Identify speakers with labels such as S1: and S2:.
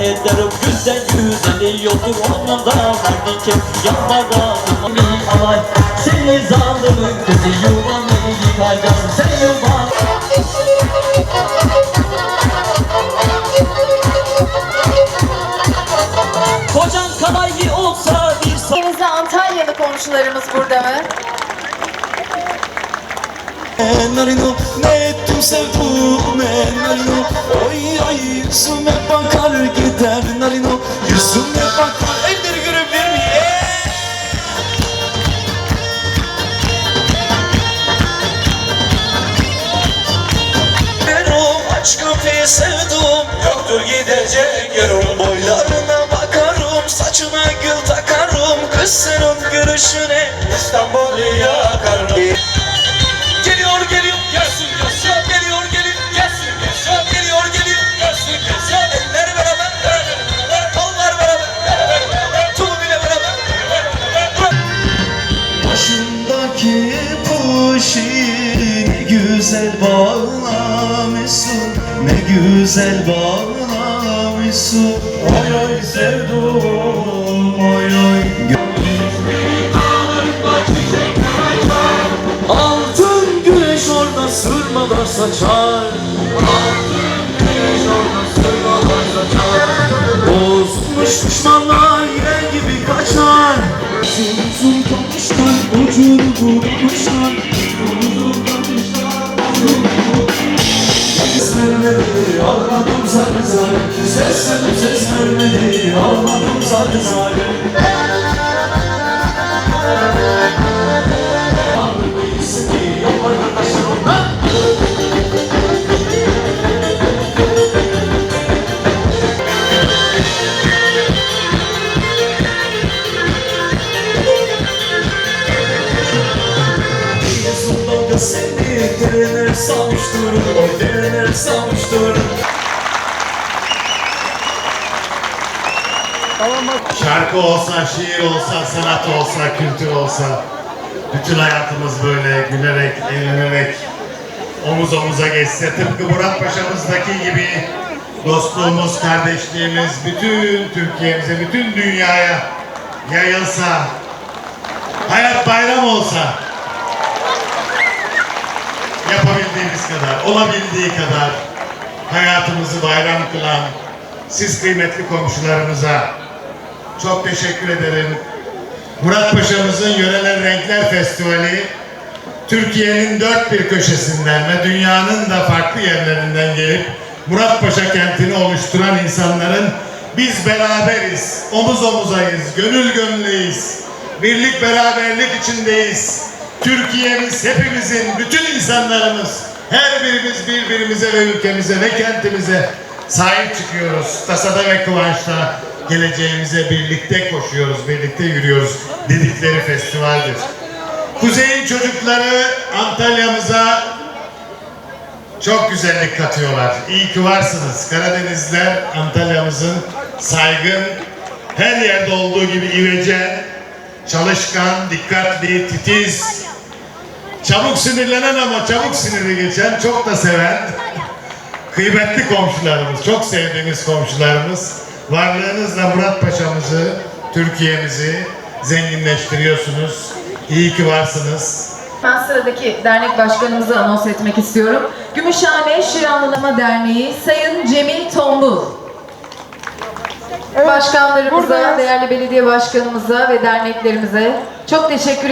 S1: ederim Güzel güzeli yoktur onun da verdi ki. Yanmadan bir alay. Seni zalimin kızı yuvamı yıkacağım. Sen yuva Kocan kalaylı olsa bir
S2: Denizli Antalyalı komşularımız burada. Mı?
S3: Narino ne ettim sevduğum Narino Oy ay yüzüme bakar gider Narino Yüzüme bakar Elleri görebilir miyim? Ben o aç köpeği sevdim. Yoktur gidecek yerim. Boylarına bakarım Saçına gül takarım. Kız senin gülüşüne İstanbul'u yakarım. Geliyor geliyor Başındaki kuşu ne güzel bağlamışsın Ne güzel bağlamışsın Oy oy sevdum oy oy. Altın güneş orada sırmalar saçar Altın güneş orada sırmalar saçar Bozulmuş düşmanlar yer gibi kaçar. Zum zum kamışlar Ucunu kamışlar Ses vermedi ağladım zar zar ses vermedi ağladım zar zar seni dereler savuşturur O dereler savuşturur
S4: Şarkı olsa, şiir olsa, sanat olsa, kültür olsa bütün hayatımız böyle gülerek, eğlenerek omuz omuza geçse tıpkı Murat Paşa'mızdaki gibi dostluğumuz, kardeşliğimiz bütün Türkiye'mize, bütün dünyaya yayılsa hayat bayram olsa yapabildiğimiz kadar, olabildiği kadar hayatımızı bayram kılan siz kıymetli komşularımıza çok teşekkür ederim. Murat Paşa'mızın Yöreler Renkler Festivali Türkiye'nin dört bir köşesinden ve dünyanın da farklı yerlerinden gelip Murat Paşa kentini oluşturan insanların biz beraberiz, omuz omuzayız, gönül gönleyiz, birlik beraberlik içindeyiz. Türkiye'miz hepimizin, bütün insanlarımız, her birimiz birbirimize ve ülkemize ve kentimize sahip çıkıyoruz. Tasada ve kıvançta geleceğimize birlikte koşuyoruz, birlikte yürüyoruz dedikleri festivaldir. Kuzey'in çocukları Antalya'mıza çok güzellik katıyorlar. İyi ki varsınız. Karadenizler Antalya'mızın saygın, her yerde olduğu gibi ivece, çalışkan, dikkatli, titiz, çabuk sinirlenen ama çabuk siniri geçen, çok da seven, kıymetli komşularımız, çok sevdiğimiz komşularımız. Varlığınızla Murat Paşa'mızı, Türkiye'mizi zenginleştiriyorsunuz. İyi ki varsınız.
S2: Ben sıradaki dernek başkanımızı anons etmek istiyorum. Gümüşhane Şiranlılama Derneği Sayın Cemil Tombul. Başkanlarımıza, değerli belediye başkanımıza ve derneklerimize çok teşekkür